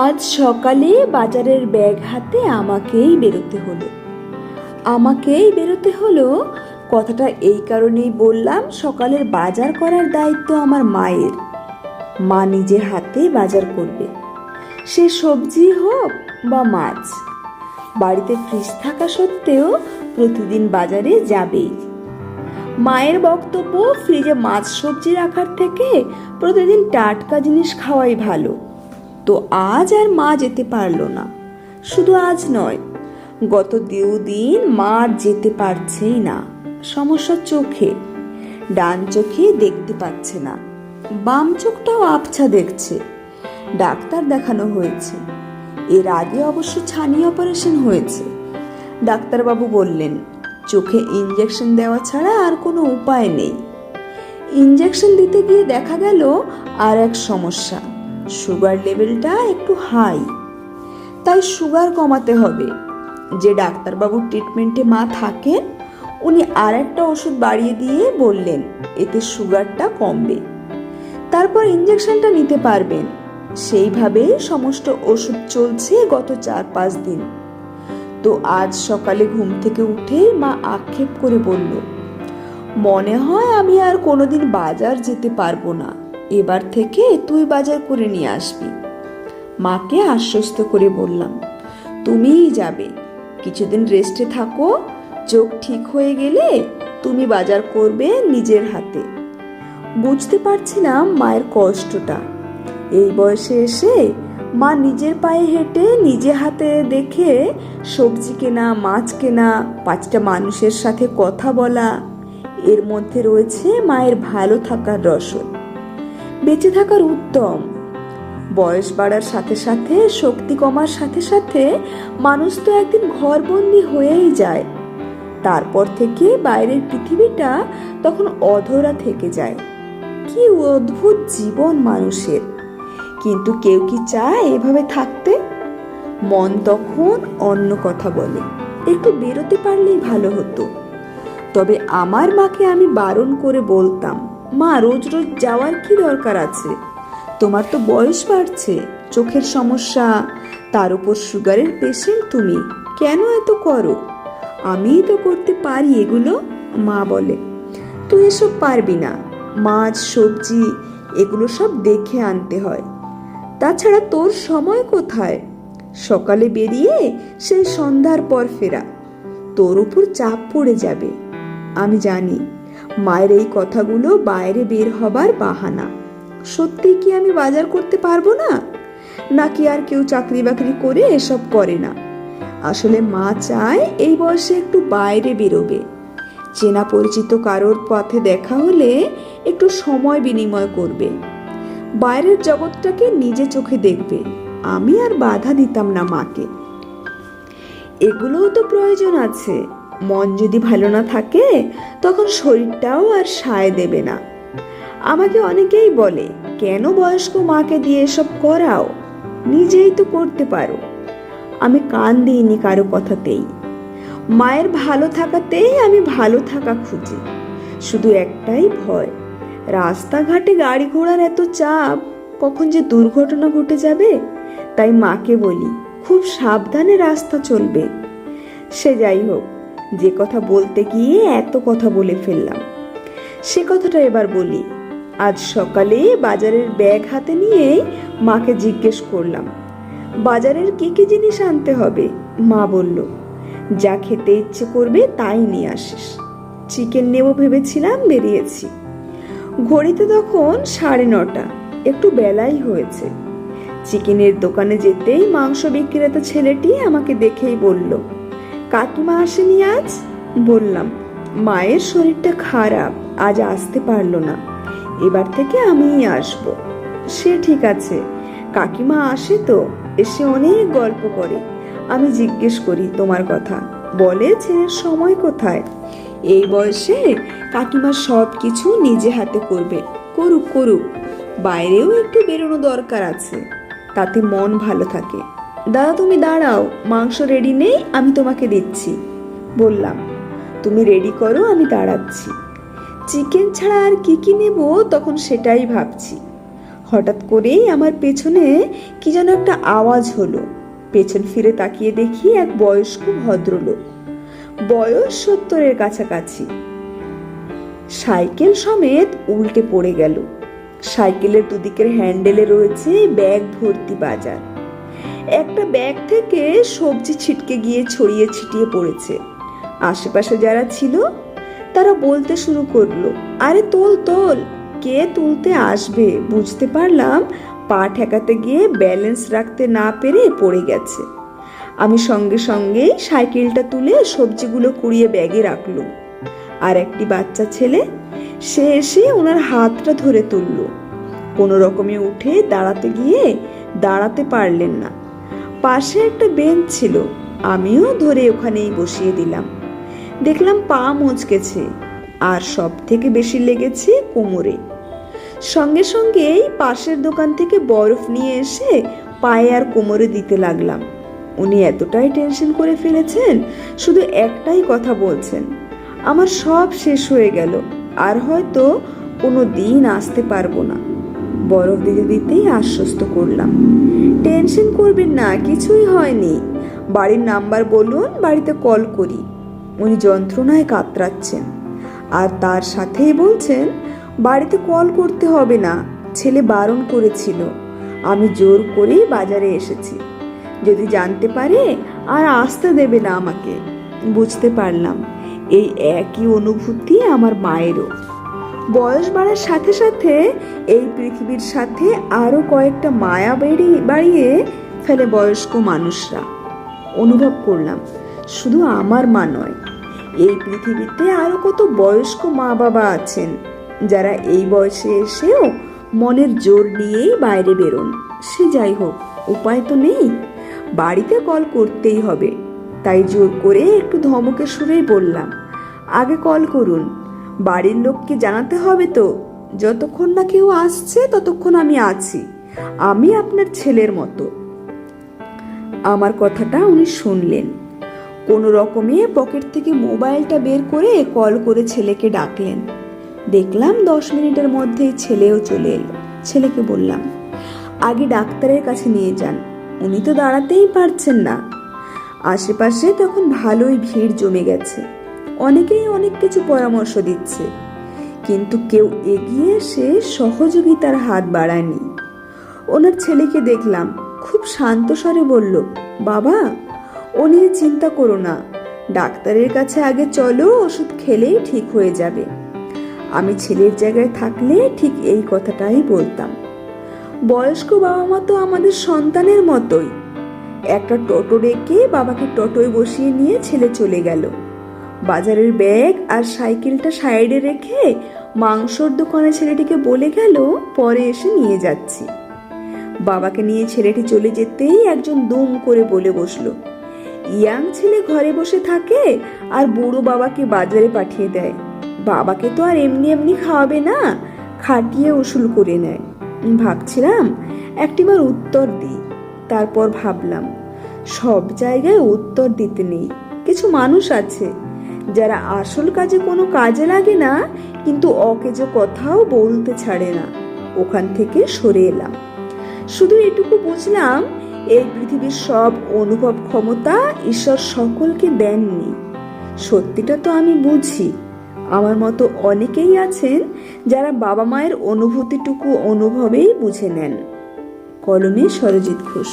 আজ সকালে বাজারের ব্যাগ হাতে আমাকেই বেরোতে হলো। আমাকেই বেরোতে হলো, কথাটা এই কারণেই বললাম, সকালের বাজার করার দায়িত্ব আমার মায়ের। মা নিজে হাতে বাজার করবে। সে সবজি হোক বা মাছ। বাড়িতে ফ্রিজ থাকা সত্ত্বেও প্রতিদিন বাজারে যাবেই। মায়ের বক্তব্য, ফ্রিজে মাছ সবজি রাখার থেকে প্রতিদিন টাটকা জিনিস খাওয়াই ভালো। তো আজ আর মা যেতে পারল না। শুধু আজ নয়, গত দিন মা যেতে পারছেই না, সমস্যা চোখে, ডান চোখে দেখতে পাচ্ছে না, বাম চোখটাও আবছা দেখছে, ডাক্তার দেখানো হয়েছে। এর আগে অবশ্য ছানি অপারেশন হয়েছে। ডাক্তারবাবু বললেন, চোখে ইঞ্জেকশন দেওয়া ছাড়া আর কোনো উপায় নেই। ইঞ্জেকশন দিতে গিয়ে দেখা গেল আর এক সমস্যা। সুগার লেভেলটা একটু হাই। তাই সুগার কমাতে হবে। যে ডাক্তারবাবুর ট্রিটমেন্টে মা থাকেন, উনি আর একটা ওষুধ বাড়িয়ে দিয়ে বললেন, এতে সুগারটা কমবে। তারপর ইঞ্জেকশনটা নিতে পারবেন। সেইভাবে সমস্ত ওষুধ চলছে গত চার পাঁচ দিন। তো আজ সকালে ঘুম থেকে উঠে মা আক্ষেপ করে বলল, মনে হয় আমি আর কোনোদিন বাজার যেতে পারব না। এবার থেকে তুই বাজার করে নিয়ে আসবি। মাকে আশ্বস্ত করে বললাম, তুমিই যাবে। কিছুদিন রেস্টে থাকো, চোখ ঠিক হয়ে গেলে তুমি বাজার করবে নিজের হাতে। বুঝতে পারছিলাম মায়ের কষ্টটা। এই বয়সে এসে মা নিজের পায়ে হেঁটে নিজে হাতে দেখে সবজি কেনা, মাছ কেনা, পাঁচটা মানুষের সাথে কথা বলা, এর মধ্যে রয়েছে মায়ের ভালো থাকার রসদ। বেঁচে থাকার উত্তম। বয়স বাড়ার সাথে সাথে, শক্তি কমার সাথে সাথে মানুষ তো একদিন ঘরবন্দি হয়েই যায়। তারপর থেকে বাইরের পৃথিবীটা তখন অধরা থেকে যায়। কি অদ্ভুত জীবন মানুষের। কিন্তু কেউ কি চায় এভাবে থাকতে? মন তখন অন্য কথা বলে। একটু বেরোতে পারলেই ভালো হতো। তবে আমার মাকে আমি বারণ করে বলতাম মা, রোজ রোজ যাওয়ার কি দরকার আছে? তোমার তো বয়স বাড়ছে, চোখের সমস্যা, তার উপর সুগারের পেশেন্ট তুমি, কেন এত করো? আমিই তো করতে পারি এগুলো, মা বলে। তুই এসব পারবি না, মাছ, সবজি, এগুলো সব দেখে আনতে হয়। তাছাড়া তোর সময় কোথায়? সকালে বেরিয়ে সেই সন্ধ্যার পর ফেরা, তোর উপর চাপ পড়ে যাবে। আমি জানি মায়ের এই কথাগুলো বাইরে বের হবার বাহানা। সত্যি কি আমি বাজার করতে পারব না? নাকি আর কেউ চাকরি বাকরি করে এসব করে না? আসলে মা চায় এই বয়সে একটু বাইরে বেরোবে। চেনা পরিচিত কারোর পথে দেখা হলে একটু সময় বিনিময় করবে। বাইরের জগৎটাকে নিজে চোখে দেখবে। আমি আর বাধা দিতাম না মাকে। এগুলোও তো প্রয়োজন আছে। মন যদি ভালো না থাকে, তখন শরীরটাও আর সায় দেবে না। আমাকে অনেকেই বলে, কেন বয়স্ক মাকে দিয়ে এসব করাও? নিজেই তো করতে পারো। আমি কান দিইনি কারও কথাতেই। মায়ের ভালো থাকাতেই আমি ভালো থাকা খুঁজি। শুধু একটাই ভয়, রাস্তাঘাটে গাড়ি ঘোড়ার এত চাপ, কখন যে দুর্ঘটনা ঘটে যাবে? তাই মাকে বলি, খুব সাবধানে রাস্তা চলবে। সে যাই হোক যে কথা বলতে গিয়ে এত কথা বলে ফেললাম। সে কথাটা এবার বলি। আজ সকালে বাজারের ব্যাগ হাতে নিয়েই মাকে জিজ্ঞেস করলাম, বাজারের কি কি জিনিস আনতে হবে? মা বলল, যা খেতে ইচ্ছে করবে তাই নিয়ে আসিস। চিকেন নেব ভেবেছিলাম, বেরিয়েছি। ঘড়িতে তখন সাড়ে নটা, একটু বেলাই হয়েছে। চিকেনের দোকানে যেতেই মাংস বিক্রেতা ছেলেটি আমাকে দেখেই বলল কাকিমা আসেনি আজ? বললাম, মায়ের শরীরটা খারাপ, আজ আসতে পারল না। এবার থেকে আমিই আসব। সে ঠিক আছে, কাকিমা আসে তো, এসে অনেক গল্প করে। আমি জিজ্ঞেস করি তোমার কথা, বলে ছেলের সময় কোথায়? এই বয়সে কাকিমা সব কিছু নিজে হাতে করবে। করুক করুক, বাইরেও একটু বেরোনো দরকার আছে, তাতে মন ভালো থাকে। দাদা তুমি দাঁড়াও, মাংস রেডি নেই, আমি তোমাকে দিচ্ছি। বললাম, তুমি রেডি করো, আমি দাঁড়াচ্ছি। চিকেন ছাড়া আর কি কি নেব? তখন সেটাই ভাবছি। হঠাৎ করেই আমার পেছনে কি যেন একটা আওয়াজ হলো। পেছন ফিরে তাকিয়ে দেখি এক বয়স্ক ভদ্রলোক। বয়স সত্তরের কাছাকাছি। সাইকেল সমেত উল্টে পড়ে গেল। সাইকেলের দুদিকের হ্যান্ডেলে রয়েছে ব্যাগ ভর্তি বাজার। একটা ব্যাগ থেকে সবজি ছিটকে গিয়ে ছড়িয়ে ছিটিয়ে পড়েছে। আশেপাশে যারা ছিল, তারা বলতে শুরু করল, আরে তোল তোল, কে তুলতে আসবে? বুঝতে পারলাম, পা ঠেকাতে গিয়ে ব্যালেন্স রাখতে না পেরে পড়ে গেছে। আমি সঙ্গে সঙ্গেই সাইকেলটা তুলে সবজিগুলো কুড়িয়ে ব্যাগে রাখলুম। আর একটি বাচ্চা ছেলে, সে এসে ওনার হাতটা ধরে তুলল। কোনো রকমে উঠে দাঁড়াতে গিয়ে দাঁড়াতে পারলেন না। পাশে একটা বেঞ্চ ছিল। আমিও ধরে ওখানেই বসিয়ে দিলাম। দেখলাম পা মচকেছে আর সব থেকে বেশি লেগেছে কোমরে। সঙ্গে সঙ্গে এই পাশের দোকান থেকে বরফ নিয়ে এসে পায়ে আর কোমরে দিতে লাগলাম। উনি এতটাই টেনশন করে ফেলেছেন, শুধু একটাই কথা বলছেন, আমার সব শেষ হয়ে গেল, আর হয়তো কোনো দিন আসতে পারব না। বরফ দিতে দিতেই আশ্বস্ত করলাম। টেনশন করবেন না, কিছুই হয়নি। বাড়ির নাম্বার বলুন, বাড়িতে কল করি। উনি যন্ত্রণায় কাতরাচ্ছেন। আর তার সাথেই বলছেন, বাড়িতে কল করতে হবে না, ছেলে বারণ করেছিল। আমি জোর করে বাজারে এসেছি। যদি জানতে পারে, আর আসতে দেবে না আমাকে। বুঝতে পারলাম। এই একই অনুভূতি আমার মায়েরও। বয়স বাড়ার সাথে সাথে এই পৃথিবীর সাথে আরও কয়েকটা মায়া বেড়িয়ে বাড়িয়ে ফেলে বয়স্ক মানুষরা। অনুভব করলাম, শুধু আমার মা নয়, এই পৃথিবীতে আরও কত বয়স্ক মা বাবা আছেন, যারা এই বয়সে এসেও মনের জোর নিয়েই বাইরে বেরোন। সে যাই হোক, উপায় তো নেই, বাড়িতে কল করতেই হবে। তাই জোর করে একটু ধমকে সুরেই বললাম, আগে কল করুন। বাড়ির লোককে জানাতে হবে তো। যতক্ষণ না কেউ আসছে, ততক্ষণ আমি আছি। আমি আপনার ছেলের মতো। আমার কথাটা উনি শুনলেন। কোনো রকমে পকেট থেকে মোবাইলটা বের করে কল করে ছেলেকে ডাকলেন। দেখলাম দশ মিনিটের মধ্যেই ছেলেও চলে এলো। ছেলেকে বললাম, আগে ডাক্তারের কাছে নিয়ে যান। উনি তো দাঁড়াতেই পারছেন না। আশেপাশে তখন ভালোই ভিড় জমে গেছে। অনেকেই অনেক কিছু পরামর্শ দিচ্ছে। কিন্তু কেউ এগিয়ে এসে সহযোগিতার হাত বাড়ায়নি। ওনার ছেলেকে দেখলাম, খুব শান্ত স্বরে বলল, বাবা, ও নিয়ে চিন্তা করো না। ডাক্তারের কাছে আগে চলো, ওষুধ খেলেই ঠিক হয়ে যাবে। আমি ছেলের জায়গায় থাকলে ঠিক এই কথাটাই বলতাম। বয়স্ক বাবা মা তো আমাদের সন্তানের মতোই। একটা টোটো রেখে বাবাকে টোটোয় বসিয়ে নিয়ে ছেলে চলে গেল। বাজারের ব্যাগ আর সাইকেলটা সাইডে রেখে মাংসর দোকানে ছেলেটিকে বলে গেল, পরে এসে নিয়ে যাচ্ছি। বাবাকে নিয়ে ছেলেটি চলে যেতেই একজন দুম করে বলে বসল, ইয়াং ছেলে ঘরে বসে থাকে আর বুড়ো বাবাকে বাজারে পাঠিয়ে দেয়। বাবাকে তো আর এমনি এমনি খাওয়াবে না, খাটিয়ে উসুল করে নেয়। ভাবছিলাম একটিবার উত্তর দিই, তারপর ভাবলাম, সব জায়গায় উত্তর দিতে নেই, কিছু মানুষ আছে যারা আসল কাজে কোনো কাজে লাগে না, কিন্তু অকেজো কথাও বলতে ছাড়ে না। ওখান থেকে সরে এলাম। শুধু এটুকু বুঝলাম, এই পৃথিবীর সব অনুভব ক্ষমতা ঈশ্বর সকলকে দেননি। সত্যিটা তো আমি বুঝি। আমার মতো অনেকেই আছেন যারা বাবা মায়ের অনুভূতিটুকু অনুভবেই বুঝে নেন। কলমে সরজিৎ ঘোষ।